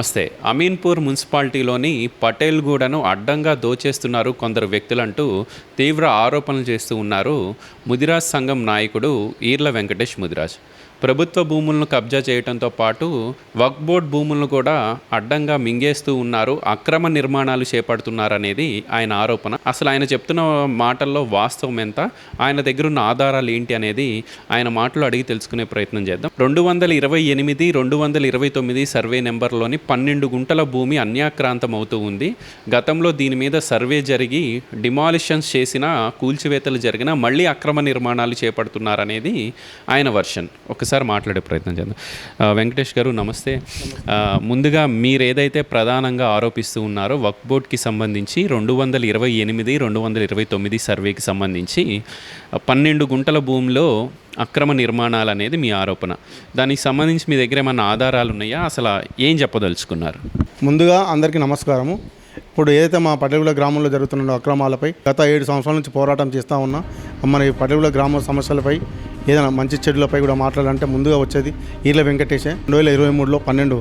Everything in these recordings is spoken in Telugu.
నమస్తే. అమీన్పూర్ మున్సిపాలిటీలోని పటేల్గూడను అడ్డంగా దోచేస్తున్నారు కొందరు వ్యక్తులంటూ తీవ్ర ఆరోపణలు చేస్తూ ఉన్నారు ముదిరాజ్ సంఘం నాయకుడు ఈర్ల వెంకటేష్ ముదిరాజ్. ప్రభుత్వ భూములను కబ్జా చేయడంతో పాటు వక్ బోర్డ్ భూములను కూడా అడ్డంగా మింగేస్తూ ఉన్నారు అక్రమ నిర్మాణాలు చేపడుతున్నారనేది ఆయన ఆరోపణ. అసలు ఆయన చెప్తున్న మాటల్లో వాస్తవం ఎంత? ఆయన దగ్గర ఉన్న ఆధారాలు ఏంటి అనేది ఆయన మాటలు అడిగి తెలుసుకునే ప్రయత్నం చేద్దాం. రెండు వందల ఇరవై ఎనిమిది రెండు వందల ఇరవై తొమ్మిది సర్వే నెంబర్లోని పన్నెండు గుంటల భూమి అన్యాక్రాంతం అవుతూ ఉంది. గతంలో దీని మీద సర్వే జరిగి డిమాలిషన్స్ చేసిన కూల్చివేతలు జరిగిన మళ్ళీ అక్రమ నిర్మాణాలు చేపడుతున్నారనేది ఆయన వర్షన్. ఒకసారి మాట్లాడే ప్రయత్నం చేద్దాం. వెంకటేష్ గారు నమస్తే. ముందుగా మీరు ఏదైతే ప్రధానంగా ఆరోపిస్తూ ఉన్నారో వక్ బోర్డ్కి సంబంధించి రెండు వందల ఇరవై ఎనిమిది రెండు వందల ఇరవై తొమ్మిది సర్వేకి సంబంధించి పన్నెండు గుంటల భూమిలో అక్రమ నిర్మాణాలు అనేది మీ ఆరోపణ. దానికి సంబంధించి మీ దగ్గర ఏమైనా ఆధారాలు ఉన్నాయా? అసలు ఏం చెప్పదలుచుకున్నారు? ముందుగా అందరికీ నమస్కారము. ఇప్పుడు ఏదైతే మా పటేగుల గ్రామంలో జరుగుతున్న అక్రమాలపై గత ఏడు సంవత్సరాల నుంచి పోరాటం చేస్తూ ఉన్నా మరి పటేగుల గ్రామ సమస్యలపై ఏదైనా మంచి చెడులపై కూడా మాట్లాడాలంటే ముందుగా వచ్చేది ఈర్ల వెంకటేశే రెండు వేల ఇరవై మూడులో పన్నెండు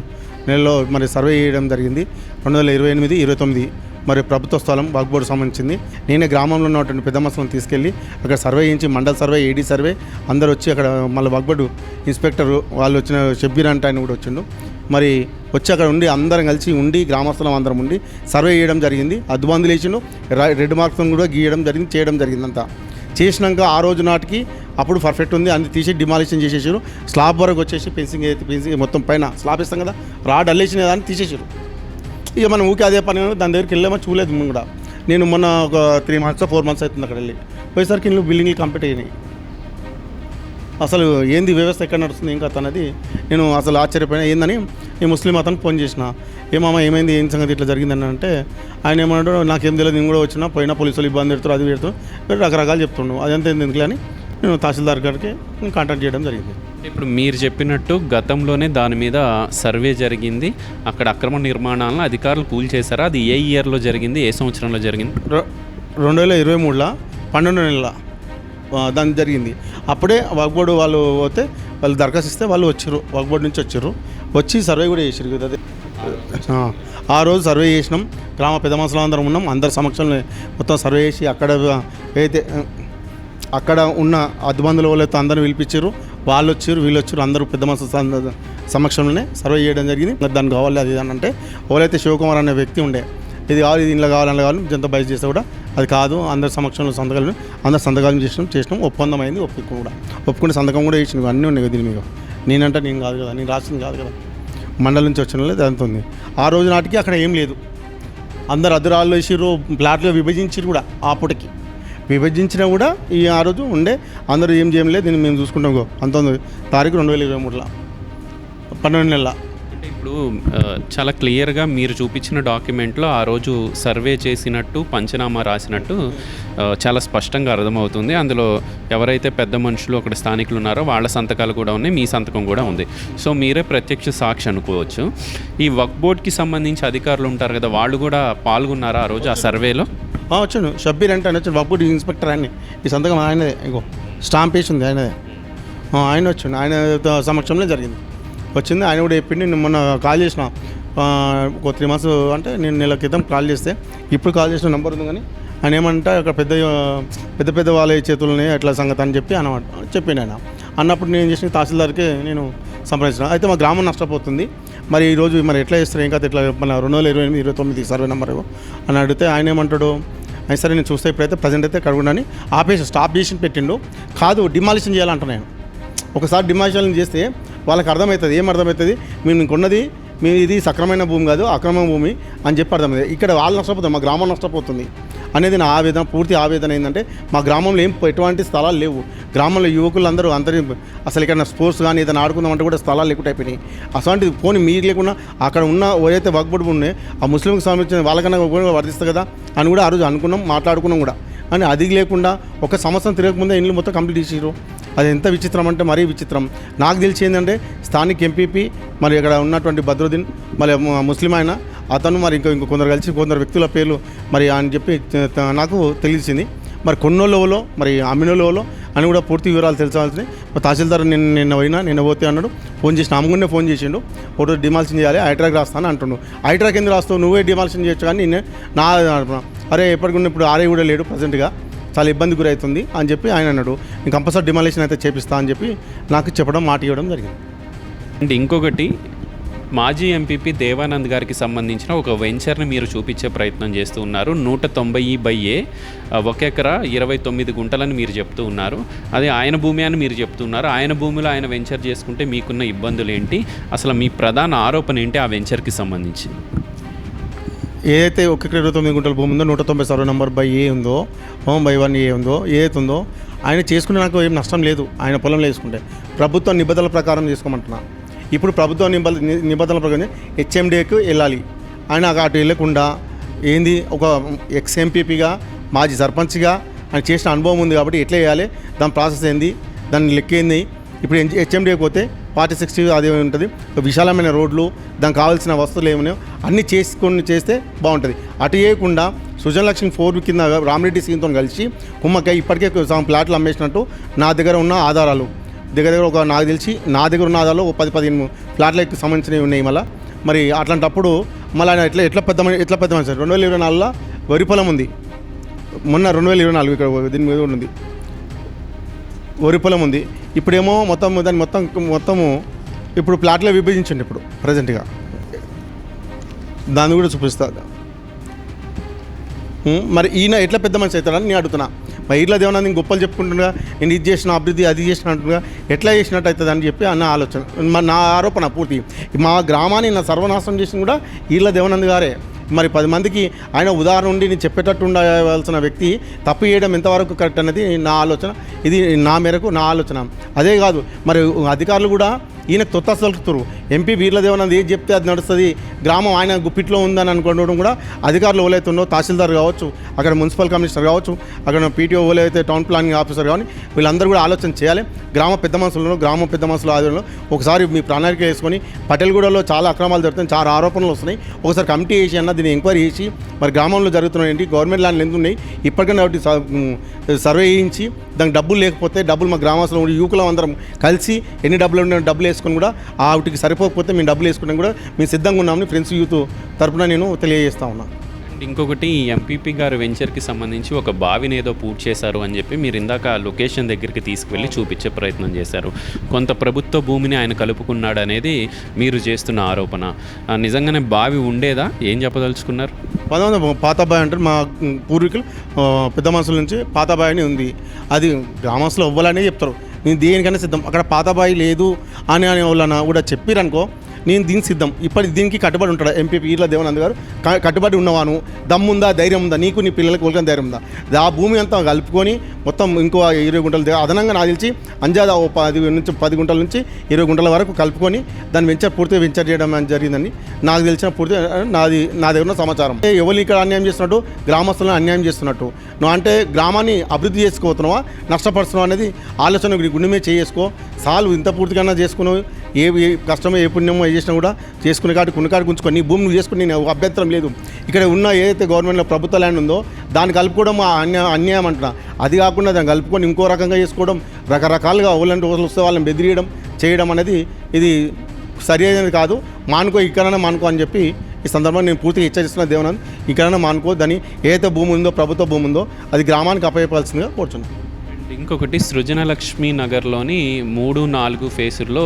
నెలలో మరి సర్వే చేయడం జరిగింది. రెండు వేల ఇరవై ఎనిమిది ఇరవై తొమ్మిది మరి ప్రభుత్వ స్థలం బాగ్బోర్డు సంబంధించింది. నేనే గ్రామంలో ఉన్నటువంటి పెద్ద మసలను తీసుకెళ్ళి అక్కడ సర్వే చేయించి మండల సర్వే ఏడీ సర్వే అందరు వచ్చి అక్కడ మళ్ళీ బాగ్బోర్డు ఇన్స్పెక్టర్ వాళ్ళు వచ్చిన షబ్బీర్ అంటే ఆయన కూడా వచ్చిండు. మరి వచ్చి అక్కడ ఉండి అందరం కలిసి ఉండి గ్రామస్తులం అందరం ఉండి సర్వే చేయడం జరిగింది. అద్దుబందులు వేసిండు రెడ్ మార్క్స్ కూడా గీయడం జరిగింది చేయడం జరిగింది అంతా చేసినాక ఆ రోజు నాటికి అప్పుడు పర్ఫెక్ట్ ఉంది. అన్ని తీసి డిమాలిషన్ చేసేసారు స్లాబ్ వరకు వచ్చేసి ఫెన్సింగ్ అయితే ఫెన్సింగ్ మొత్తం పైన స్లాబ్ ఇస్తాం కదా. రాడ్ అల్లేసిన దాన్ని తీసేసారు ఇక మనం ఊకే అదే పని దాని దగ్గరికి వెళ్ళామో చూడలేదు మనం కూడా. నేను మొన్న ఒక త్రీ మంత్స్ ఫోర్ మంత్స్ అవుతుంది అక్కడ వెళ్ళి. పోయేసరికి ఇల్లు బిల్డింగ్లు కంప్లీట్ అయినాయి. అసలు ఏంది వ్యవస్థ ఎక్కడ నడుస్తుంది ఏం కథ అనేది నేను అసలు ఆశ్చర్యపోయినా. ఏందని నేను ముస్లిం అతనికి ఫోన్ చేసిన ఏమమ్మ ఏమైంది? ఏం సంగతి? ఇట్లా జరిగిందని అంటే ఆయన ఏమన్నాడు నాకేం తెలియదు నేను కూడా వచ్చినా పోయినా పోలీసులు ఇబ్బంది పెడతారు అది పెడతారు. మీరు రకరకాలు చెప్తుండు. అదంతా ఎందుకు అని నేను తహసీల్దార్ గారికి కాంటాక్ట్ చేయడం జరిగింది. ఇప్పుడు మీరు చెప్పినట్టు గతంలోనే దాని మీద సర్వే జరిగింది. అక్కడ అక్రమ నిర్మాణాలను అధికారులు కూల్చేశారా అది ఏ ఇయర్లో జరిగింది? ఏ సంవత్సరంలో జరిగింది? రెండు వేల ఇరవై మూడులో? పన్నెండు నెలల దాని జరిగింది. అప్పుడే వాగ్బోర్డు వాళ్ళు పోతే వాళ్ళు దరఖాస్తు ఇస్తే వాళ్ళు వచ్చారు వాగ్బోర్డు నుంచి వచ్చారు వచ్చి సర్వే కూడా చేసారు కదా. ఆ, రోజు సర్వే చేసినాం. గ్రామ పెద్ద మనుషులు అందరం ఉన్నాం. అందరి సమక్షంలో మొత్తం సర్వే చేసి అక్కడ అయితే అక్కడ ఉన్న అద్దుబందుల వాళ్ళైతే అందరూ పిలిపించారు వాళ్ళు వచ్చారు వీళ్ళు వచ్చారు అందరూ పెద్ద మనుషుల సమక్షంలోనే సర్వే చేయడం జరిగింది. ఇంకా దానికి కావాలి అది ఇది అని అంటే ఎవరైతే శివకుమార్ అనే వ్యక్తి ఉండే ఇది కావాలి ఇది ఇంట్లో కావాలి అందులో కావాలి జనతా బయట చేస్తే కూడా అది కాదు. అందరి సమక్షంలో సంతకాలు అందరు సంతకాలు చేసినాం చేసినాం. ఒప్పందం అయింది ఒప్పుకు కూడా. ఒప్పుకునే సంతకం కూడా చేసినాం. అన్నీ ఉన్నాయి దీని మీద. నేనంటే నేను కాదు కదా నేను రాసింది కాదు కదా. మండలం నుంచి వచ్చిన వాళ్ళే ఉంది. ఆ రోజు నాటికి అక్కడ ఏం లేదు. అందరు అదురాళ్ళు వేసిర్రు ప్లాట్లు విభజించిరు కూడా అప్పటికి విభజించినా కూడా ఈ ఆ రోజు ఉండే అందరూ ఏం చేయలేదు దీన్ని మేము చూసుకుంటాం గో అంత తారీఖు రెండు వేల ఇరవై మూడులో. పన్నెండు నెలల. ఇప్పుడు చాలా క్లియర్గా మీరు చూపించిన డాక్యుమెంట్లో ఆ రోజు సర్వే చేసినట్టు పంచనామా రాసినట్టు చాలా స్పష్టంగా అర్థమవుతుంది. అందులో ఎవరైతే పెద్ద మనుషులు అక్కడ స్థానికులు ఉన్నారో వాళ్ళ సంతకాలు కూడా ఉన్నాయి మీ సంతకం కూడా ఉంది. సో మీరే ప్రత్యక్ష సాక్షి అనుకోవచ్చు. ఈ వక్ బోర్డ్కి సంబంధించి అధికారులు ఉంటారు కదా వాళ్ళు కూడా పాల్గొన్నారా ఆ రోజు ఆ సర్వేలో? వచ్చాను. షబ్బీర్ అంటే వచ్చాను వచ్చాను బోర్డ్ ఇన్స్పెక్టర్ ఆయన. ఈ సంతకం ఆయనదే. ఇగో స్టాంప్ వేసి ఉంది ఆయనదే ఆయన వచ్చాడు. ఆయన సమక్షంలో జరిగింది. వచ్చింది. ఆయన కూడా చెప్పింది నేను మొన్న కాల్ చేసిన ఒక త్రీ మంత్స్ అంటే నేను నెల క్రితం కాల్ చేస్తే ఇప్పుడు కాల్ చేసిన నెంబర్ ఉంది కానీ ఆయన ఏమంటే అక్కడ పెద్ద పెద్ద పెద్ద వాళ్ళ చేతులని అట్లా సంగతి అని చెప్పి అన్నమాట చెప్పిండు ఆయన. అన్నప్పుడు నేను చేసిన తహసీల్దార్కి నేను సంప్రదించిన. అయితే మా గ్రామం నష్టపోతుంది. మరి ఈరోజు మరి ఎట్లా చేస్తారు ఇంకా ఎట్లా మన రెండు వేల ఇరవై ఎనిమిది ఇరవై తొమ్మిది సర్వే నెంబర్ అని అడిగితే ఆయన ఏమంటాడు అయితే సరే నేను చూస్తే ఇప్పుడైతే ప్రజెంట్ అయితే కడుగుండని ఆపేసి స్టాప్ చేసి పెట్టిండు. కాదు డిమాలిషన్ చేయాలంట నేను. ఒకసారి డిమాలిషన్ చేస్తే వాళ్ళకి అర్థమవుతుంది. ఏం అర్థమవుతుంది? మేము ఇంకొన్నది మీ ఇది సక్రమైన భూమి కాదు అక్రమ భూమి అని చెప్పి అర్థమైంది ఇక్కడ వాళ్ళు నష్టపోతుంది మా గ్రామం నష్టపోతుంది అనేది నా ఆవేదన పూర్తి ఆవేదన ఏంటంటే మా గ్రామంలో ఏం ఎటువంటి స్థలాలు లేవు. గ్రామంలో యువకులందరూ అందరి అసలు ఇక్కడ స్పోర్ట్స్ కానీ ఏదైనా ఆడుకుందామంటే కూడా స్థలాలు లేకుండా అయిపోయినాయి. అసలు పోనీ మీరు లేకుండా అక్కడ ఉన్న ఏదైతే వగ్బడి ఉన్నాయి ఆ ముస్లింకి సంబంధించిన వాళ్ళకన్నా కూడా వర్తిస్తుంది కదా అని కూడా ఆ రోజు అనుకున్నాం మాట్లాడుకున్నాం కూడా. అని అది లేకుండా ఒక సంవత్సరం తిరగకముందే ఇండ్లు మొత్తం కంప్లీట్ చేసారు అది ఎంత విచిత్రం అంటే మరీ విచిత్రం. నాకు తెలిసి ఏంటంటే స్థానిక ఎంపీపీ మరి ఇక్కడ ఉన్నటువంటి బద్రుద్దీన్ మరి ముస్లిం ఆయన అతను మరి ఇంకో ఇంకో కొందరు కలిసి కొందరు వ్యక్తుల పేర్లు మరి అని చెప్పి నాకు తెలిసింది. మరి కొన్నోళ్ళలో మరి అమ్మినోళ్ళలో అని కూడా పూర్తి వివరాలు తెలుసుకోవాల్సింది. తహసీల్దార్ నిన్న నిన్న పోయినా నిన్న పోతే అన్నాడు ఫోన్ చేసిన అమ్మగుండే ఫోన్ చేసిండు ఒకటి డిమాల్షన్ చేయాలి ఐట్రాక్ రాస్తాను అంటుండు. ఐట్రాక్ ఎందుకు రాస్తావు? నువ్వే డిమాల్షన్ చేయొచ్చు కానీ నేను నా అరే ఎప్పటికన్నా ఇప్పుడు ఆరే కూడా లేడు ప్రజెంట్గా. చాలా ఇబ్బంది గురవుతుంది అని చెప్పి ఆయన అన్నాడు. నేను కంపల్సరీ డిమాలిషన్ అయితే చేపిస్తా అని చెప్పి నాకు చెప్పడం మాట ఇవ్వడం జరిగింది. అండ్ ఇంకొకటి మాజీ ఎంపీపీ దేవానంద్ గారికి సంబంధించిన ఒక వెంచర్ని మీరు చూపించే ప్రయత్నం చేస్తూ ఉన్నారు. నూట తొంభై బై ఏ ఒక ఎకరా ఇరవై తొమ్మిది గుంటలని మీరు చెప్తూ ఉన్నారు. అది ఆయన భూమి అని మీరు చెప్తున్నారు ఆయన భూమిలో ఆయన వెంచర్ చేసుకుంటే మీకున్న ఇబ్బందులు ఏంటి? అసలు మీ ప్రధాన ఆరోపణ ఏంటి ఆ వెంచర్కి సంబంధించి ఏదైతే ఒక ఇరవై తొమ్మిది గుంటల భూమి ఉందో నూట తొంభై సర్వే నెంబర్ బై ఏ ఉందో హోమ్ బై వన్ ఏ ఉందో ఏదైతే ఉందో ఆయన చేసుకునే నాకు ఏం నష్టం లేదు. ఆయన పొలంలో వేసుకుంటే. ప్రభుత్వ నిబంధనల ప్రకారం చేసుకోమంటున్నా. ఇప్పుడు ప్రభుత్వ నిబంధ నిబంధనల ప్రకారం హెచ్ఎండికి వెళ్ళాలి. ఆయన అటు వెళ్ళకుండా ఏంది ఒక ఎక్స్ ఎంపీపీగా మాజీ సర్పంచ్గా ఆయన చేసిన అనుభవం ఉంది కాబట్టి ఎట్లా చేయాలి? దాని ప్రాసెస్ ఏంది? దాని లెక్క ఏంది? ఇప్పుడు హెచ్ఎండికి పోతే ఫార్టీ సిక్స్టీ అదే ఉంటుంది. విశాలమైన రోడ్లు దానికి కావాల్సిన వస్తువులు ఏమైనా అన్నీ చేసుకొని చేస్తే బాగుంటుంది. అటు చేయకుండా సుజనలక్ష్మి ఫోర్ కింద రామిరెడ్డి సీన్తో కలిసి కుమ్మకాయ ఇప్పటికే సగం ప్లాట్లు అమ్మేసినట్టు నా దగ్గర ఉన్న ఆధారాలు. దగ్గర దగ్గర ఒక నాకు తెలిసి నా దగ్గర ఉన్న ఆధారాలు ఒక పది పదిహేను ఫ్లాట్లకు సంబంధించినవి ఉన్నాయి మళ్ళీ. మరి అట్లాంటప్పుడు మళ్ళీ ఆయన ఎట్లా ఎట్లా పెద్ద ఎట్లా పెద్ద మనిషి రెండు వేల ఇరవై నాలుగులో వరి పొలం ఉంది. మొన్న రెండు వేల ఇరవై నాలుగు ఇక్కడ దీని మీద ఉంది. వరి పొలం ఉంది. ఇప్పుడేమో మొత్తం దాన్ని మొత్తం మొత్తము ఇప్పుడు ప్లాట్లో విభజించండి ఇప్పుడు ప్రజెంట్గా. దాన్ని కూడా చూపిస్తా. మరి ఈయన ఎట్లా పెద్ద మనిషి అవుతాడని నేను అడుగుతున్నా. మరి ఇట్లా దేవనా నేను గొప్పలు చెప్పుకుంటున్నా నేను ఇది చేసిన అభివృద్ధి అది చేసిన అంటున్నా ఎట్లా చేసినట్టు అవుతుంది అని చెప్పి అన్న ఆలోచన. మరి నా ఆరోపణ పూర్తి. మా గ్రామాన్ని నా సర్వనాశనం చేసిన కూడా ఈళ్ళ దేవనంద్ గారే. మరి పది మందికి ఆయన ఉదాహరణ ఉండి నేను చెప్పేటట్టు ఉండవలసిన వ్యక్తి తప్పు చేయడం ఎంతవరకు కరెక్ట్ అనేది నా ఆలోచన. ఇది నా మేరకు నా ఆలోచన. అదే కాదు మరి అధికారులు కూడా ఈయన తొత్త సలుకుతారు ఎంపీ వీర్లదేవనంది ఏది చెప్తే అది నడుస్తుంది గ్రామం ఆయన గుప్పిట్లో ఉందని అనుకోవడం కూడా అధికారులు ఓలైతుండో తహసీల్దార్ కావచ్చు అక్కడ మున్సిపల్ కమిషనర్ కావచ్చు అక్కడ పీటీఓ ఓలైతే టౌన్ ప్లానింగ్ ఆఫీసర్ కానీ వీళ్ళందరూ కూడా ఆలోచన చేయాలి. గ్రామ పెద్ద మనుషులను గ్రామ పెద్ద మనుషుల ఆధ్వర్యంలో ఒకసారి మీ ప్రణాళిక వేసుకొని పటేల్గూడలో చాలా అక్రమాలు జరుగుతున్నాయి చాలా ఆరోపణలు వస్తున్నాయి. ఒకసారి కమిటీ వేసి అన్న దీన్ని ఎంక్వైరీ చేసి మరి గ్రామంలో జరుగుతున్నాయి ఏంటి గవర్నమెంట్ ల్యాండ్లు ఎందుకు ఉన్నాయి? ఇప్పటికైనా ఒకటి సర్వే చేయించి దానికి డబ్బులు లేకపోతే డబ్బులు మా గ్రామస్తులు ఉండి యువకులం అందరం కలిసి ఎన్ని డబ్బులు ఉన్నాయో డబ్బులు వేసుకొని కూడా ఆవిటికి సరిపోకపోతే మేము డబ్బులు వేసుకుంటాం కూడా మేము సిద్ధంగా ఉన్నామని ఫ్రెండ్స్ యూత్ తరపున నేను తెలియజేస్తా ఉన్నా. ఇంకొకటి ఎంపీపీ గారు వెంచర్కి సంబంధించి ఒక బావిని ఏదో పూర్తి చేశారు అని చెప్పి మీరు ఇందాక లొకేషన్ దగ్గరికి తీసుకువెళ్ళి చూపించే ప్రయత్నం చేశారు. కొంత ప్రభుత్వ భూమిని ఆయన కలుపుకున్నాడు అనేది మీరు చేస్తున్న ఆరోపణ. నిజంగానే బావి ఉండేదా? ఏం చెప్పదలుచుకున్నారు? పంతొమ్మిది పాతాబాయి అంటారు మా పూర్వీకులు పెద్ద మనుషుల నుంచి పాతాబాయి అని ఉంది. అది గ్రామస్తులు అవ్వాలనే చెప్తారు. నేను దేనికైనా సిద్ధం. అక్కడ పాతబాయి లేదు అని అని వాళ్ళన కూడా చెప్పిరనుకో నేను దీనికి సిద్ధం. ఇప్పటి దీనికి కట్టుబడి ఉంటాడు ఎంపీ ఈర్ల దేవనంద్ గారు. కట్టుబడి ఉన్నవాను. దమ్ముందా ధైర్యం ఉందా? నీకు నీ పిల్లలకు కోలుకొని ధైర్యం ఉందా? ఆ భూమి అంతా కలుపుకొని మొత్తం ఇంకో ఇరవై గుంటలు అదనంగా నాకు తెలిసి అంజాదా ఓ పది నుంచి పది గుంటల నుంచి ఇరవై గుంటల వరకు కలుపుకొని దాన్ని వెంచర్ పూర్తిగా వెంచర్ చేయడం జరిగిందని నాకు తెలిసిన పూర్తి నాది నా దగ్గర ఉన్న సమాచారం. అంటే ఎవరు ఇక్కడ అన్యాయం చేస్తున్నట్టు? గ్రామస్తులను అన్యాయం చేస్తున్నట్టు. నువ్వు అంటే గ్రామాన్ని అభివృద్ధి చేసుకోతున్నావా నష్టపరుస్తున్నావు అనేది ఆలోచన గుండె మీద చేసుకో సాల్వ్ ఇంత పూర్తిగా చేసుకున్నావు. ఏ కష్టమో ఏ పుణ్యమో ఏ చేసినా కూడా చేసుకునే కాడికి కొన్ని కాడికి నీ భూమి నువ్వు చేసుకుని నేను అభ్యంతరం లేదు. ఇక్కడ ఉన్న ఏదైతే గవర్నమెంట్లో ప్రభుత్వ ల్యాండ్ ఉందో దాన్ని కలుపుకోవడం మా అన్యాయం అన్యాయం అంటున్నా. అది కాకుండా దాన్ని కలుపుకొని ఇంకో రకంగా చేసుకోవడం రకరకాలుగా ఓలంటి రోజులు వస్తే వాళ్ళని బెదిరియడం చేయడం అనేది ఇది సరి అయినది కాదు. మానుకో ఇక్కడనే మానుకో అని చెప్పి ఈ సందర్భంగా నేను పూర్తిగా హెచ్చరిస్తున్న దేవనంద్ ఇక్కడైనా మానుకో దాన్ని ఏదైతే భూమి ఉందో ప్రభుత్వ భూమి ఉందో అది గ్రామానికి అప్పయపాల్సిందిగా కోరుచున్నాను. ఇంకొకటి సృజనలక్ష్మి నగర్లోని మూడు నాలుగు ఫేసుల్లో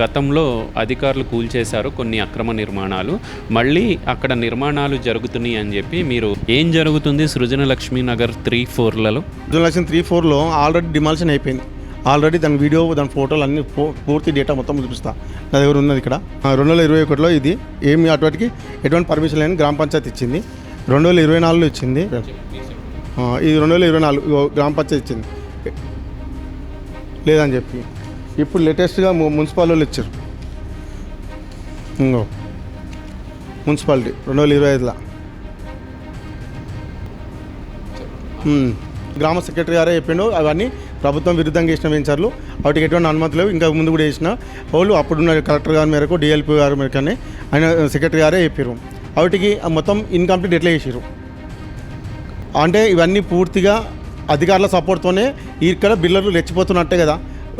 గతంలో అధికారులు కూల్చేశారు కొన్ని అక్రమ నిర్మాణాలు. మళ్ళీ అక్కడ నిర్మాణాలు జరుగుతున్నాయి అని చెప్పి మీరు ఏం జరుగుతుంది సృజనలక్ష్మి నగర్ త్రీ ఫోర్లలో? సృజనలక్ష్మి త్రీ ఫోర్లో ఆల్రెడీ డిమాల్షన్ అయిపోయింది. ఆల్రెడీ దాని వీడియో దాని ఫోటోలు అన్ని పూర్తి డేటా మొత్తం చూపిస్తా. నా దగ్గర ఉన్నది ఇక్కడ. రెండు వేల ఇరవై ఒకటిలో ఇది ఏమి అటువంటికి ఎటువంటి పర్మిషన్ లేని గ్రామ పంచాయతీ ఇచ్చింది. రెండు వేల ఇరవై నాలుగులో ఇచ్చింది. ఇది రెండు వేల ఇరవై నాలుగు గ్రామ పంచాయతీ ఇచ్చింది. లేదని చెప్పి. ఇప్పుడు లేటెస్ట్గా మున్సిపాల్ వాళ్ళు ఇచ్చారు. ఇంకో. మున్సిపాలిటీ రెండు వేల ఇరవై ఐదులో. గ్రామ సెక్రటరీ గారే చెప్పిండు అవన్నీ ప్రభుత్వం విరుద్ధంగా చేసిన వెంచర్లు వాటికి ఎటువంటి అనుమతి లేవు. ఇంకా ముందు కూడా వేసిన వాళ్ళు అప్పుడున్న కలెక్టర్ గారి మేరకు డిఎల్పి గారి మేరకనే ఆయన సెక్రటరీ గారే చెప్పారు వాటికి మొత్తం ఇన్కంప్లీట్ ఎట్లా చేసారు అంటే ఇవన్నీ పూర్తిగా అధికారుల సపోర్ట్తోనే ఇక్కడ బిల్డర్లు రెచ్చిపోతున్నట్టే కదా.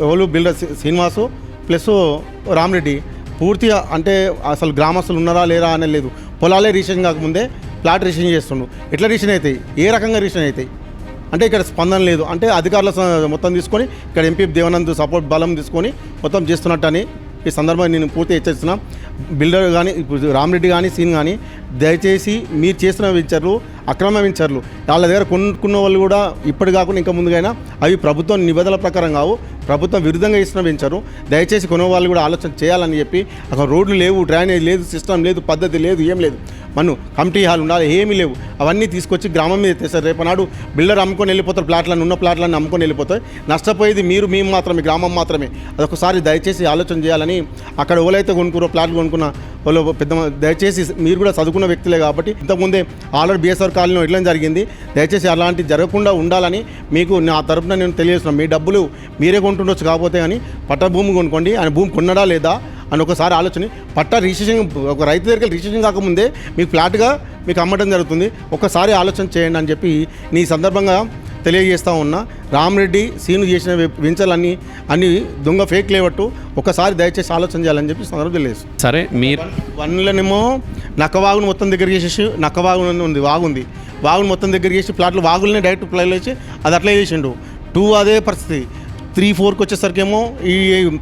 ఎవరు బిల్డర్ శ్రీనివాసు ప్లస్ రామరెడ్డి. పూర్తిగా అంటే అసలు గ్రామస్తులు ఉన్నారా లేరా అనే లేదు. పొలాలే రిజిస్ట్రేషన్ కాకముందే ప్లాట్ రిసెషన్ చేస్తుండు ఎట్లా రిజిస్ట్రేషన్ అవుతాయి ఏ రకంగా రీసెంట్ అవుతాయి అంటే ఇక్కడ స్పందన లేదు. అంటే అధికారుల మొత్తం తీసుకొని ఇక్కడ ఎంపీ దేవానంద్ సపోర్ట్ బలం తీసుకొని మొత్తం చేస్తున్నట్టని ఈ సందర్భంగా నేను పూర్తి హెచ్చరిస్తున్నా. బిల్డర్ కానీ ఇప్పుడు రామరెడ్డి కానీ సీన్ కానీ దయచేసి మీరు చేసిన విచారులు అక్రమ వెంచర్లు వాళ్ళ దగ్గర కొనుక్కున్న వాళ్ళు కూడా ఇప్పటి కాకుండా ఇంకా ముందుగైనా అవి ప్రభుత్వం నిబంధనల ప్రకారం కావు. ప్రభుత్వం విరుద్ధంగా ఇస్తున్న వెంచరు. దయచేసి కొనవాళ్ళు కూడా ఆలోచన చేయాలని చెప్పి అక్కడ రోడ్లు లేవు డ్రైనేజ్ లేదు సిస్టమ్ లేదు పద్ధతి లేదు ఏం లేదు. మను కమిటీ హాల్ ఉండాలి ఏమీ లేవు. అవన్నీ తీసుకొచ్చి గ్రామం మీద తెస్తారు. రేపు నాడు బిల్డర్ అమ్ముకొని వెళ్ళిపోతారు ప్లాట్లను ఉన్న ప్లాట్లను అమ్ముకొని వెళ్ళిపోతాయి నష్టపోయేది మీరు మేము మాత్రమే గ్రామం మాత్రమే. అదొకసారి దయచేసి ఆలోచన చేయాలని అక్కడ ఎవరైతే కొనుక్కురో ప్లాట్లు కొనుక్కున్న వాళ్ళు పెద్ద దయచేసి మీరు కూడా చదువుకున్న వ్యక్తులే కాబట్టి ఇంతకుముందే ఆల్రెడీ బీఎస్ఆర్ కాలనీలో ఇట్లా జరిగింది. దయచేసి అలాంటి జరగకుండా ఉండాలని మీకు నా తరపున నేను తెలియజేస్తున్నాను. మీ డబ్బులు మీరే కొంటుండొచ్చు కాకపోతే కానీ పట్టభూమి కొనుక్కోండి. ఆయన భూమి కొన్నడా లేదా అని ఒకసారి ఆలోచన. పట్టా రిజిస్ట్రేషన్ ఒక రైతు దగ్గర రిజిస్ట్రేషన్ కాకముందే మీకు ఫ్లాట్గా మీకు అమ్మటం జరుగుతుంది. ఒకసారి ఆలోచన చేయండి అని చెప్పి నీ సందర్భంగా తెలియజేస్తా ఉన్నా. రామరెడ్డి సీను చేసిన వె- వెంచర్లన్నీ అన్ని దొంగ ఫేక్ లేవట్టు ఒకసారి దయచేసి ఆలోచన చేయాలని చెప్పి సందర్భం తెలియజేస్తాం. సరే మీరు వన్లనేమో నక్కవాగును మొత్తం దగ్గర చేసేసి నక్కవాగు ఉంది వాగు ఉంది వాగును మొత్తం దగ్గర చేసి ప్లాట్లు వాగులనే డైరెక్ట్ ప్లై వేసి అది అట్లా చేసిండు. టూ అదే పరిస్థితి. త్రీ ఫోర్కి వచ్చేసరికేమో ఈ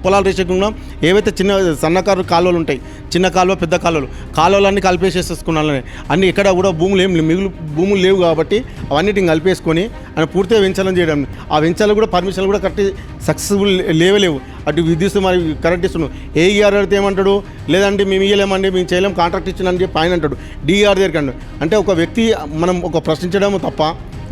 పొలాలు రేసేకుండా ఏవైతే చిన్న సన్నకారు కాలువలు ఉంటాయి చిన్న కాలువ పెద్ద కాలువలు కాలువలన్నీ కలిపేసేసుకున్నాలని అన్ని ఎక్కడ కూడా భూములు ఏం లేవు, మిగులు భూములు లేవు కాబట్టి అవన్నిటిని కలిపేసుకొని ఆయన పూర్తిగా వెంచలం చేయడం. ఆ వెంచాలు కూడా పర్మిషన్లు కూడా కరెక్ట్ సక్సెస్ఫుల్ లేవలేవు అటు విద్యుత్ మరి కరెక్ట్ ఇస్తున్నాడు. ఏఈఆర్ అడిగితే ఏమంటాడు? లేదంటే మేము ఇయ్యలేమండి మేము చేయలేం కాంట్రాక్ట్ ఇచ్చినని చెప్పి ఆయన అంటాడు. డిఆర్ దగ్గరికి అంటే ఒక వ్యక్తి మనం ఒక ప్రశ్నించడం తప్ప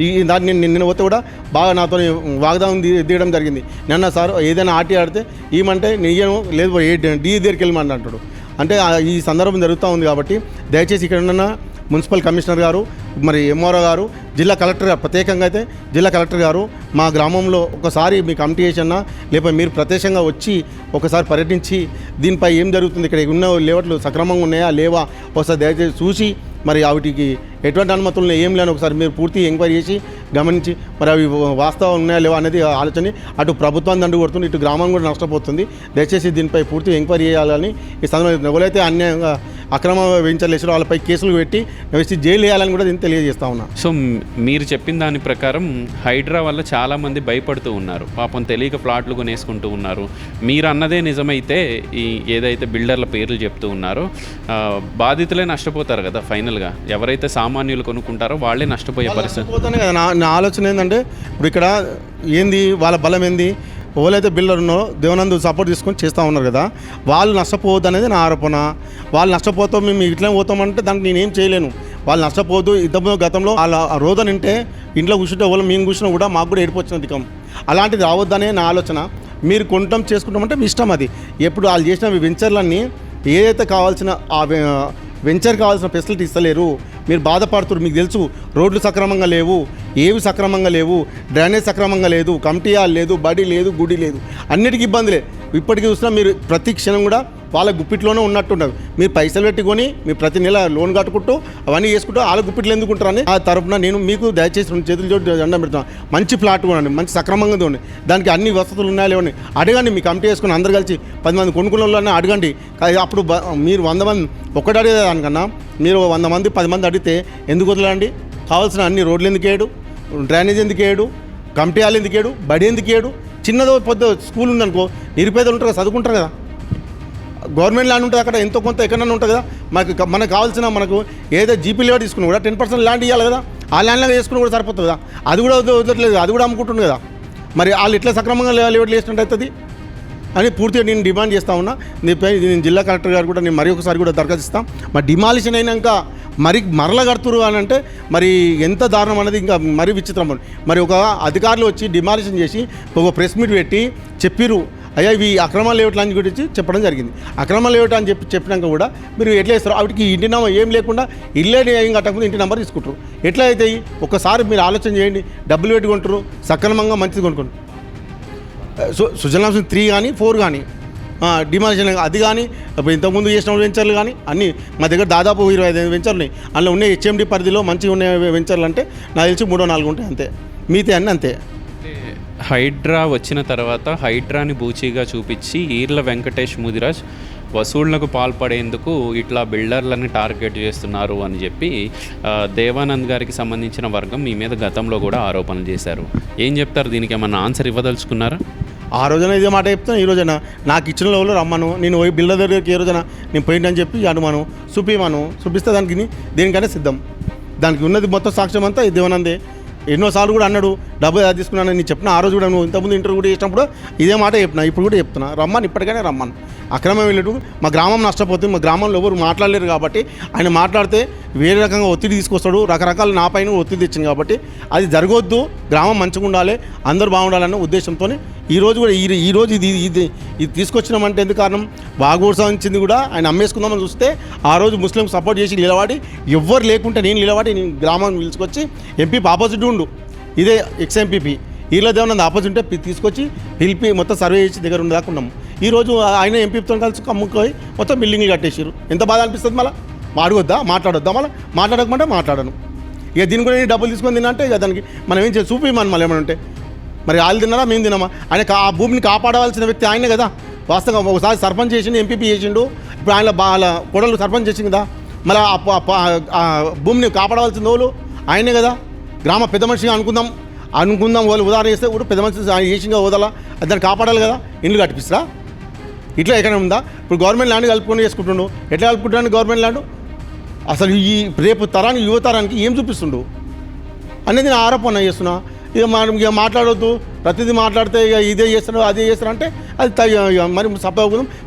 ఈ దాన్ని నేను నిన్న పోతే కూడా బాగా నాతో వాగ్దానం దిగడం జరిగింది. నిన్న సార్ ఏదైనా ఆటి ఆడితే ఏమంటే నేను లేదు ఏ డి దగ్గరికి వెళ్ళమని అంటాడు. అంటే ఈ సందర్భం జరుగుతూ ఉంది కాబట్టి దయచేసి ఇక్కడ ఉన్న మున్సిపల్ కమిషనర్ గారు మరి ఎంఆర్ఓ గారు జిల్లా కలెక్టర్ గారు ప్రత్యేకంగా అయితే జిల్లా కలెక్టర్ గారు మా గ్రామంలో ఒకసారి మీ కమిటీ చేసినా లేకపోతే మీరు ప్రత్యక్షంగా వచ్చి ఒకసారి పర్యటించి దీనిపై ఏం జరుగుతుంది ఇక్కడ ఉన్న లేవట్లు సక్రమంగా ఉన్నాయా లేవా ఒకసారి దయచేసి చూసి మరి వాటికి ఎటువంటి అనుమతులు ఏం లేని ఒకసారి మీరు పూర్తి ఎంక్వైరీ చేసి గమనించి మరి అవి వాస్తవం ఉన్నాయా లేవా అనేది ఆలోచన. అటు ప్రభుత్వం దండు కొడుతుంది ఇటు గ్రామం కూడా నష్టపోతుంది. దయచేసి దీనిపై పూర్తి ఎంక్వైరీ చేయాలని ఈ సందర్భంగా ఎవరైతే అన్యాయంగా అక్రమ వెంచర్లు వాళ్ళపై కేసులు పెట్టి వేసి జైలు వేయాలని కూడా దీన్ని తెలియజేస్తా ఉన్నా. సో మీరు చెప్పిన దాని ప్రకారం హైడ్రా వల్ల చాలామంది భయపడుతూ ఉన్నారు. పాపం తెలియక ప్లాట్లు కొనేసుకుంటూ ఉన్నారు. మీరు అన్నదే నిజమైతే ఈ ఏదైతే బిల్డర్ల పేర్లు చెప్తూ ఉన్నారో బాధితులే నష్టపోతారు కదా ఫైనల్గా. ఎవరైతే సామాన్యులు కొనుక్కుంటారో వాళ్ళే నష్టపోయే పరిస్థితి. పోతానే కదా. నా నా ఆలోచన ఏంటంటే ఇప్పుడు ఇక్కడ ఏంది వాళ్ళ బలం ఏంది ఎవరైతే బిల్డర్ ఉన్నారో దేవనంద్ సపోర్ట్ తీసుకొని చేస్తూ ఉన్నారు కదా వాళ్ళు నష్టపోవద్దు అనేది నా ఆరోపణ. వాళ్ళు నష్టపోతాం మేము ఇట్లా పోతామంటే దానికి నేనేం చేయలేను. వాళ్ళు నష్టపోవద్దు. ఇంతకుముందు గతంలో వాళ్ళ రోదన ఉంటే ఇంట్లో కూర్చుంటే వాళ్ళు మేము కూర్చున్నా కూడా మాకు కూడా ఏడిపోవచ్చిన అధికం. అలాంటిది రావద్దనే నా ఆలోచన. మీరు కొంటాం చేసుకుంటామంటే మీ ఇష్టం అది. ఎప్పుడు వాళ్ళు చేసిన వెంచర్లన్నీ ఏదైతే కావాల్సిన వెంచర్ కావాల్సిన ఫెసిలిటీ ఇస్తలేరు. మీరు బాధపడుతున్నారు మీకు తెలుసు రోడ్లు సక్రమంగా లేవు ఏవి సక్రమంగా లేవు డ్రైనేజ్ సక్రమంగా లేదు కమిటీ లేదు బడి లేదు గుడి లేదు. అన్నిటికీ ఇబ్బందులే. ఇప్పటికీ చూసినా మీరు ప్రతి క్షణం కూడా వాళ్ళ గుప్పిట్లోనే ఉన్నట్టుండదు మీరు పైసలు పెట్టుకొని మీరు ప్రతి నెల లోన్ కట్టుకుంటూ అవన్నీ చేసుకుంటూ వాళ్ళ గుప్పిట్లు ఎందుకుంటారని ఆ తరపున నేను మీకు దయచేసి రెండు చేతులు చోటు దండం పెడుతున్నాను మంచి ఫ్లాట్ కొనండి మంచి సక్రమంగా చూడండి దానికి అన్ని వసతులు ఉన్నాయా లేవని అడగండి మీ కమిటీ వేసుకుని అందరు కలిసి పది మంది కొనుక్కున్న అడగండి. అప్పుడు మీరు వంద మంది ఒకటి అడిగే దానికన్నా మీరు వంద మంది పది మంది అడిగితే ఎందుకు వదలండి? కావాల్సిన అన్ని రోడ్లు ఎందుకు వేయడు డ్రైనేజ్ ఎందుకు వేయడు కమిటీ వాళ్ళు ఎందుకు వేయడు బడి ఎందుకు వేయడు చిన్నదో పెద్ద స్కూల్ ఉందనుకో నిరుపేదలు ఉంటారు కదా చదువుకుంటారు కదా. గవర్నమెంట్ ల్యాండ్ ఉంటుంది అక్కడ ఎంతో కొంత ఎక్కడన్నా ఉంటుంది కదా. మనకు మనకు కావాల్సిన మనకు ఏదో జీపీ లేవర్ తీసుకున్నా కూడా టెన్ పర్సెంట్ ల్యాండ్ ఇవ్వాలి కదా. ఆ ల్యాండ్లో వేసుకుని కూడా సరిపోతుంది కదా. అది కూడా వదలట్లేదు అది కూడా అమ్ముకుంటుంది కదా. మరి వాళ్ళు ఇట్లా సక్రమంగా లేవట్లు వేసినట్టు అవుతుంది? అని పూర్తిగా నేను డిమాండ్ చేస్తా ఉన్నా. దీనిపై నేను జిల్లా కలెక్టర్ గారు కూడా నేను మరి ఒకసారి కూడా దరఖాస్తు ఇస్తాం. మరి డిమాలిషన్ అయినాక మరి మరల కడుతురు అని అంటే మరి ఎంత దారుణం అనేది ఇంకా మరీ విచిత్రం. మరి ఒక అధికారులు వచ్చి డిమాలిషన్ చేసి ఒక ప్రెస్ మీట్ పెట్టి చెప్పిరు అయ్యా ఇవి అక్రమ లేవట్ల అని గురించి చెప్పడం జరిగింది. అక్రమ లేవట అని చెప్పి చెప్పినాక కూడా మీరు ఎట్లా ఇస్తారు వాటికి ఇంటి నెంబర్ ఏం లేకుండా ఇల్లే ఏం కట్టకుండా ఇంటి నెంబర్ తీసుకుంటారు. ఎట్లా అవుతాయి ఒకసారి మీరు ఆలోచన చేయండి డబ్బులు పెట్టుకుంటారు సక్రమంగా మంచిది కొనుక్కుంటారు సు సుజలాంశం త్రీ కానీ ఫోర్ కానీ డిమాలిషన్ అది కానీ ఇప్పుడు ఇంతకుముందు చేసిన వెంచర్లు కానీ అన్నీ మా దగ్గర దాదాపు ఇరవై ఐదు వెంచర్లు ఉన్నాయి. అందులో ఉన్నాయి హెచ్ఎండి పరిధిలో మంచిగా ఉన్న వెంచర్లు అంటే నాకు తెలిసి మూడో నాలుగు ఉంటాయి అంతే. మిగతా అన్నీ అంతే. హైడ్రా వచ్చిన తర్వాత హైడ్రాని బూచీగా చూపించి ఈర్ల వెంకటేష్ ముదిరాజ్ వసూళ్ళకు పాల్పడేందుకు ఇట్లా బిల్డర్లని టార్గెట్ చేస్తున్నారు అని చెప్పి దేవానంద్ గారికి సంబంధించిన వర్గం మీ మీద గతంలో కూడా ఆరోపణలు చేశారు. ఏం చెప్తారు? దీనికి ఏమన్నా ఆన్సర్ ఇవ్వదలుచుకున్నారా? ఆ రోజున ఇదే మాట చెప్తాను ఈ రోజున నాకు ఇచ్చిన లెవెల్లో రమ్మను నేను పోయి బిల్డర్ దగ్గరికి ఏ రోజున నేను పోయిందని చెప్పి అనుమాను చూపిమాను చూపిస్తే దానికి దేనికైనా సిద్ధం. దానికి ఉన్నది మొత్తం సాక్ష్యం అంతా ఈ దేవనందే. ఎన్నోసార్లు కూడా అన్నాడు డబ్బు ఎలా తీసుకున్నాను నేను చెప్పిన ఆ రోజు కూడా నువ్వు ఇంతకుముందు ఇంటర్వ్యూ కూడా చేసినప్పుడు ఇదే మాట చెప్పిన ఇప్పుడు కూడా చెప్తున్నా. రమ్మని ఇప్పటికైనా రమ్మను. అక్రమం వెళ్ళటు మా గ్రామం నష్టపోతుంది. మా గ్రామంలో ఎవరు మాట్లాడలేరు కాబట్టి ఆయన మాట్లాడితే వేరే రకంగా ఒత్తిడి తీసుకొస్తాడు. రకరకాల నా పైన ఒత్తిడి తెచ్చింది కాబట్టి అది జరగొద్దు. గ్రామం మంచిగా ఉండాలి. అందరూ బాగుండాలన్న ఉద్దేశంతో ఈరోజు కూడా ఈ ఈ రోజు ఇది ఇది ఇది తీసుకొచ్చినామంటే ఎందుకు కారణం? బాగోసాంచింది కూడా ఆయన అమ్మేసుకుందామని చూస్తే ఆ రోజు ముస్లిం సపోర్ట్ చేసి నిలబడి ఎవ్వరు లేకుంటే నేను నిలబడి నేను గ్రామాన్ని పిలుచుకొచ్చి ఎంపీ ఆపోజిట్ ఉండు. ఇదే ఎక్స్ ఎంపీపీ ఈలో దేవనంద ఆపోజిట్ ఉంటే తీసుకొచ్చి పిలిపి మొత్తం సర్వే చేసి దగ్గర ఉండదాకున్నాము ఈరోజు ఈ రోజు ఆయన ఎంపీతో కలిసి కమ్ముకొని మొత్తం బిల్డింగ్లు కట్టేసారు ఎంత బాధ అనిపిస్తుంది మళ్ళీ? అడగొద్దా? మాట్లాడొద్దా మళ్ళీ? మాట్లాడకమంటే మాట్లాడను. ఇక దీని కూడా నేను డబ్బులు తీసుకొని తినంటే ఇక దానికి మనం ఏం చేసి చూపిమని మళ్ళీ ఏమైనా ఉంటే. మరి వాళ్ళు తిన్నారా? మేము తిన్నామా? ఆయన ఆ భూమిని కాపాడవలసిన వ్యక్తి ఆయనే కదా. వాస్తవంగా ఒకసారి సర్పంచ్ చేసిండు ఎంపీపీ చేసిండు. ఇప్పుడు ఆయన వాళ్ళ కొడలు సర్పంచ్ చేసింది కదా. మళ్ళీ ఆ భూమిని కాపాడవలసిన వాళ్ళు ఆయనే కదా. గ్రామ పెద్ద మనిషిగా అనుకుందాం. అనుకుందాం వాళ్ళు ఉదాహరణ చేస్తే కూడా పెద్ద మనిషి ఆయన చేసింగా వదలా దాన్ని కాపాడాలి కదా. ఇల్లు కట్టిపిస్తారా? ఇట్లా ఎక్కడ ఉందా? ఇప్పుడు గవర్నమెంట్ ల్యాండ్ కలుపుకొని చేసుకుంటుండు. ఎట్లా కలుపుకుంటాను గవర్నమెంట్ ల్యాండ్? అసలు ఈ రేపు తరానికి యువతరానికి ఏం చూపిస్తుండు? అనేది నేను ఆరోపణ చేస్తున్నా. ఇక మనం ఇక మాట్లాడొద్దు. ప్రతిదీ మాట్లాడితే ఇక ఇదే చేస్తాడు అదే చేస్తాడు అంటే అది మరి సభ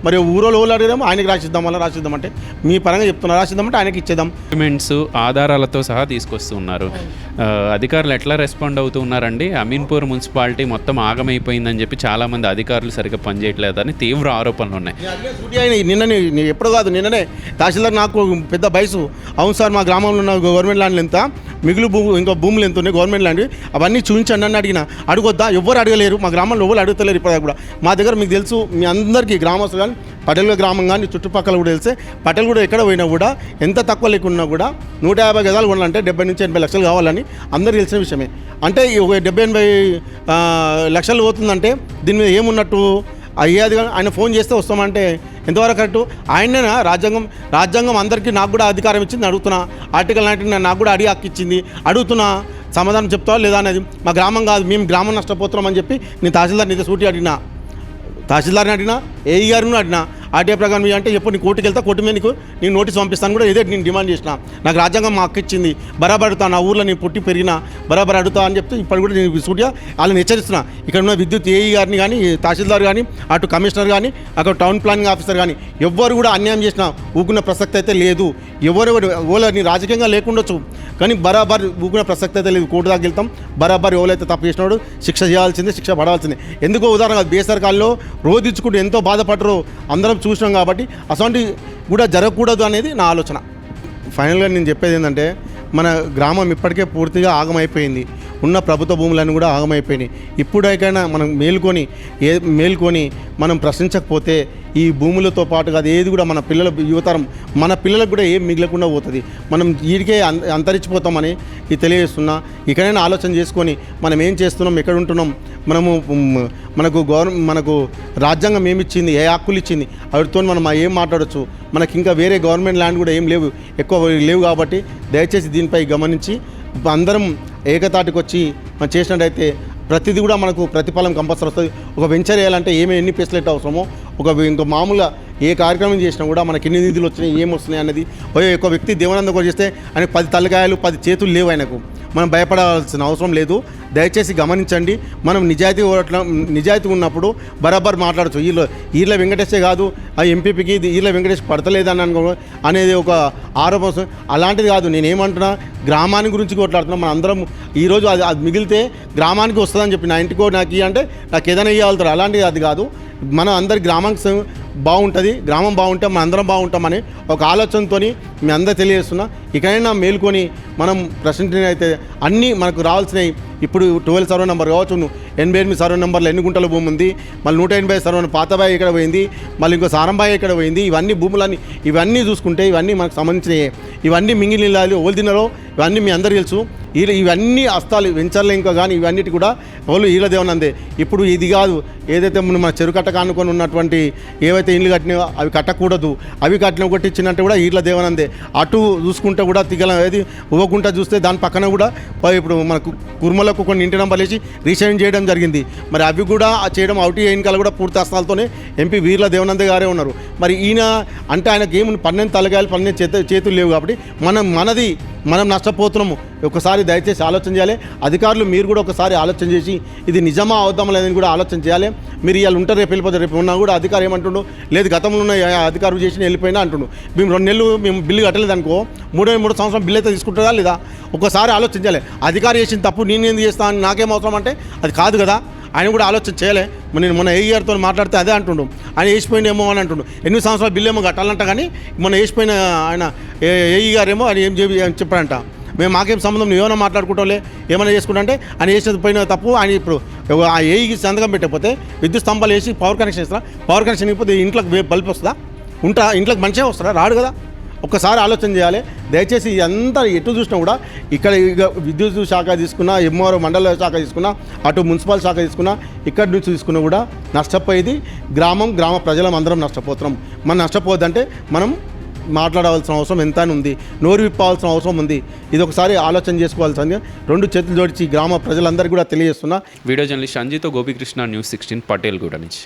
మరి ఊరోళ్ళు ఊళ్ళు అడిగాము ఆయనకి రాసిద్దాం మళ్ళీ రాసిద్దాం అంటే మీ పరంగా చెప్తున్నా రాసిద్దామంటే ఆయనకి ఇచ్చేద్దాం. డాక్యుమెంట్స్ ఆధారాలతో సహా తీసుకొస్తూ ఉన్నారు. ఆ, అధికారులు ఎట్లా రెస్పాండ్ అవుతూ ఉన్నారండి? అమీన్పూర్ మున్సిపాలిటీ మొత్తం ఆగమైపోయిందని చెప్పి చాలామంది అధికారులు సరిగ్గా పనిచేయట్లేదని తీవ్ర ఆరోపణలు ఉన్నాయి. నిన్ననే నేను ఎప్పుడు కాదు నిన్ననే తహసీల్దార్ నాకు పెద్ద బయసు అవును సార్ మా గ్రామంలో ఉన్న గవర్నమెంట్ ల్యాండ్లు ఎంత? మిగులు భూము ఇంకా భూములు ఎంత ఉన్నాయి? Government land. అవన్నీ చూపించండి అని అడిగిన. అడగొద్దా? ఎవ్వరు అడగలేరు మా గ్రామంలో ఎవరు అడుగుతలేరు ఇప్పటిదాకా కూడా. మా దగ్గర మీకు తెలుసు మీ అందరికీ గ్రామస్తులు కానీ పటేల్ గ్రామం కానీ చుట్టుపక్కల కూడా తెలిసే పటేల్ కూడా ఎక్కడ పోయినా కూడా ఎంత తక్కువ లేకున్నా కూడా నూట యాభై గజాలు కొనాలంటే డెబ్బై నుంచి ఎనభై లక్షలు కావాలని అందరికీ తెలిసిన విషయమే. అంటే డెబ్బై ఎనభై లక్షలు పోతుందంటే దీని మీద ఏమున్నట్టు? అయ్యేది కానీ ఆయన ఫోన్ చేస్తే వస్తామంటే ఎంతవరకు కరెక్ట్? ఆయనేనా రాజ్యాంగం రాజ్యాంగం అందరికీ నాకు కూడా అధికారం ఇచ్చింది అడుగుతున్నా. ఆర్టికల్ నైన్టీన్ నాకు కూడా అడిగి హక్కు ఇచ్చింది అడుగుతున్నా. సమాధానం చెప్తావా లేదా అనేది? మా గ్రామం కాదు మేము గ్రామం నష్టపోతున్నాం అని చెప్పి నేను తహసీల్దార్ నీతో సూటి అడిగినా. తహసీల్దార్ని అడిగినా ఏఈ గారిని అడిగినా ఆర్టీఐ ప్రకారం అంటే ఎప్పుడు నీ కోర్టుకి వెళ్తా కోర్టు మీద నీకు నేను నోటీస్ పంపిస్తాను కూడా ఇదే నేను డిమాండ్ చేసిన. నాకు రాజ్యాంగం మా హక్కు ఇచ్చింది బరాబర్ అడుగుతా నా ఊర్లో నేను పుట్టి పెరిగినా బరాబర్ అడుగుతా అని చెప్తే ఇప్పుడు కూడా నేను సూటిగా వాళ్ళని హెచ్చరిస్తున్నా. ఇక్కడ ఉన్న విద్యుత్ ఏఈ గారిని కానీ తహసీల్దార్ కానీ అటు కమిషనర్ కానీ అక్కడ టౌన్ ప్లానింగ్ ఆఫీసర్ కానీ ఎవ్వరు కూడా అన్యాయం చేసినా ఊకున్న ప్రసక్తి అయితే లేదు. ఎవరు ఓలని రాజకీయంగా లేకుండొచ్చు కానీ బరాబర్ ఊకున్న ప్రసక్తి అయితే లేదు. కోర్టు దాకా వెళ్తాం. బరాబర్ ఎవరైతే తప్పు చేసినాడు శిక్ష చేయాల్సిందే శిక్ష పడాల్సిందే ఎందుకో ఉదాహరణ బేసర్ కాల్లో ఇచ్చుకుంటూ ఎంతో బాధపడరు అందరం చూసినాం కాబట్టి అసలు కూడా జరగకూడదు అనేది నా ఆలోచన. ఫైనల్గా నేను చెప్పేది ఏంటంటే మన గ్రామం ఇప్పటికే పూర్తిగా ఆగమైపోయింది. ఉన్న ప్రభుత్వ భూములన్నీ కూడా ఆగమైపోయినాయి. ఇప్పుడైనా మనం మేల్కొని ఏ మేల్కొని మనం ప్రశ్నించకపోతే ఈ భూములతో పాటుగా అది ఏది కూడా మన పిల్లల యువతరం మన పిల్లలకు కూడా ఏం మిగలకుండా పోతుంది. మనం వీడికే అం- అంతరించిపోతామని ఇది తెలియజేస్తున్నా. ఇకనైనా ఆలోచన చేసుకొని మనం ఏం చేస్తున్నాం ఎక్కడ ఉంటున్నాం మనము మనకు గవర్నమెంట్ మనకు రాజ్యాంగం ఏమిచ్చింది ఏ హక్కులు ఇచ్చింది వాటితో మనం ఏం మాట్లాడొచ్చు. మనకి ఇంకా వేరే గవర్నమెంట్ ల్యాండ్ కూడా ఏం లేవు ఎక్కువ లేవు కాబట్టి దయచేసి దీనిపై గమనించి అందరం ఏకతాటికి వచ్చి మనం చేసినట్టయితే ప్రతిదీ కూడా మనకు ప్రతిఫలం కంపల్సరీ వస్తుంది. ఒక వెంచర్ వేయాలంటే ఏమేమి ఎన్ని ఫెసిలిటీ అవసరమో ఒక ఇంకా మామూలుగా ఏ కార్యక్రమం చేసినా కూడా మనకి ఎన్ని నిధులు వచ్చినాయి ఏం వస్తున్నాయి అనేది ఓ ఒక వ్యక్తి దేవానంద కూడా చేస్తే ఆయనకు పది తలకాయలు పది చేతులు లేవు ఆయనకు. మనం భయపడాల్సిన అవసరం లేదు. దయచేసి గమనించండి. మనం నిజాయితీ ఓట్ల- నిజాయితీ ఉన్నప్పుడు బరాబర్ మాట్లాడచ్చు. వీళ్ళు ఈళ్ళ వెంకటేశే కాదు ఆ ఎంపీపీకి ఇది ఈళ్ళ వెంకటేష్ పడతలేదని అనుకో అనేది ఒక ఆరోపణ అలాంటిది కాదు నేనేమంటున్నా గ్రామాన్ని గురించి కొట్లాడుతున్నా మన అందరం ఈరోజు అది అది మిగిలితే గ్రామానికి వస్తుందని చెప్పి నా ఇంటికో నాకు అంటే నాకు ఏదైనా ఇవ్వాలి అలాంటిది అది కాదు. మనం అందరి గ్రామానికి బాగుంటుంది గ్రామం బాగుంటే మన అందరం బాగుంటామని ఒక ఆలోచనతో మీ అందరూ తెలియజేస్తున్నా. ఇకైనా మేల్కొని మనం ప్రశ్నించిన అయితే అన్నీ మనకు రావాల్సినవి ఇప్పుడు ట్వెల్వ్ సర్వే నెంబర్ కావచ్చు ఎనభై ఎనిమిది సర్వే నెంబర్లో ఎన్ని గుంటల భూమి ఉంది మళ్ళీ నూట ఎనభై సర్వే పాతబాయి ఎక్కడ పోయింది మళ్ళీ ఇంకో సారంబాయి ఎక్కడ పోయింది ఇవన్నీ భూములన్నీ ఇవన్నీ చూసుకుంటే ఇవన్నీ మనకు సంబంధించినవి ఇవన్నీ మింగిలి నీళ్ళు ఓల్ తిన్నారో ఇవన్నీ మీ అందరు తెలుసు. వీళ్ళ ఇవన్నీ అస్తాలు వెంచర్లు ఇంకా కానీ ఇవన్నిటి కూడా వాళ్ళు వీళ్ళ దేవనందే ఇప్పుడు ఇది కాదు ఏదైతే మన మన చెరువు కట్ట కానుకొని ఉన్నటువంటి ఏవైతే ఇల్లు కట్టినాయో అవి కట్టకూడదు. అవి కట్టిన ఒకటి ఇచ్చినట్టు కూడా వీళ్ళ దేవనందే అటు చూసుకుంటే కూడా తిగల ఏది ఉవ్వకుంట చూస్తే దాని పక్కన కూడా ఇప్పుడు మనకు కుర్మలకు కొన్ని ఇంటి నంబర్లు వేసి రీసైన్ చేయడం జరిగింది. మరి అవి కూడా చేయడం అవుటి ఎన్నికలు కూడా పూర్తి అస్తాలతోనే ఎంపీ వీర్ల దేవనంద గారే ఉన్నారు. మరి ఈయన అంటే ఆయనకి గేమ్ పన్నెండు తలగాయలు పన్నెండు చేతులు లేవు కాబట్టి మనం మనది మనం నష్టపోతున్నాము. ఒకసారి దయచేసి ఆలోచన చేయాలి. అధికారులు మీరు కూడా ఒకసారి ఆలోచన చేసి ఇది నిజమా అవుతామా లేదని కూడా ఆలోచన చేయాలి. మీరు ఇవాళ ఉంటారు రేపు వెళ్ళిపోతారు రేపు ఉన్నా కూడా అధికారి ఏమంటుండు లేదు గతంలో ఉన్న అధికారులు చేసి వెళ్ళిపోయినా అంటుండు. మేము రెండు నెలలు మేము బిల్లు కట్టలేదు అనుకో మూడో మూడు సంవత్సరం బిల్లు అయితే తీసుకుంటుందా లేదా? ఒకసారి ఆలోచించాలి అధికారి చేసిన తప్పు నేను ఎందుకు చేస్తాను నాకేం అవసరం అంటే అది కాదు కదా. ఆయన కూడా ఆలోచన చేయలే. నేను మొన్న ఏ గారితో మాట్లాడితే అదే అంటుండు. ఆయన వేసిపోయిందేమో అని అంటుండు. ఎన్ని సంవత్సరాల బిల్లు ఏమో కట్టాలంట కానీ మొన్న వేసిపోయిన ఆయన ఏ గారేమో ఆయన ఏం చెప్పి అని మేము మాకేం సంబంధం నువ్వు ఏమైనా మాట్లాడుకుంటావులే ఏమైనా చేసుకుంటా అంటే ఆయన చేసిన పోయిన తప్పు. ఆయన ఇప్పుడు ఆ ఏఈకి సంతకం పెట్టకపోతే విద్యుత్ స్తంభాలు వేసి పవర్ కనెక్షన్ ఇస్తారా పవర్ కనెక్షన్ ఇవ్వకపోతే ఇంట్లోకి వే- బల్బ్ వస్తుందా? ఉంటా ఇంట్లోకి మంచిగా వస్తారా? రాడు కదా. ఒక్కసారి ఆలోచన చేయాలి. దయచేసి ఇదంతా ఎటు చూసినా కూడా ఇక్కడ ఇక విద్యుత్ శాఖ తీసుకున్నా ఎంఆర్ఓ మండల శాఖ తీసుకున్నా అటు మున్సిపల్ శాఖ తీసుకున్నా ఇక్కడి నుంచి తీసుకున్నా కూడా నష్టపోయేది గ్రామం గ్రామ ప్రజలం అందరం నష్టపోతున్నాం. మనం నష్టపోవద్దంటే మనం మాట్లాడవలసిన అవసరం ఎంత అని ఉంది. నోరు విప్పాల్సిన అవసరం ఉంది. ఇది ఒకసారి ఆలోచన చేసుకోవాల్సింది రెండు చేతులు జోడించి గ్రామ ప్రజలందరికీ కూడా తెలియజేస్తున్నా. వీడియో జర్నలిస్ట్ అంజితో గోపికృష్ణ న్యూస్ సిక్స్టీన్ పటేల్ గూడ నుంచి.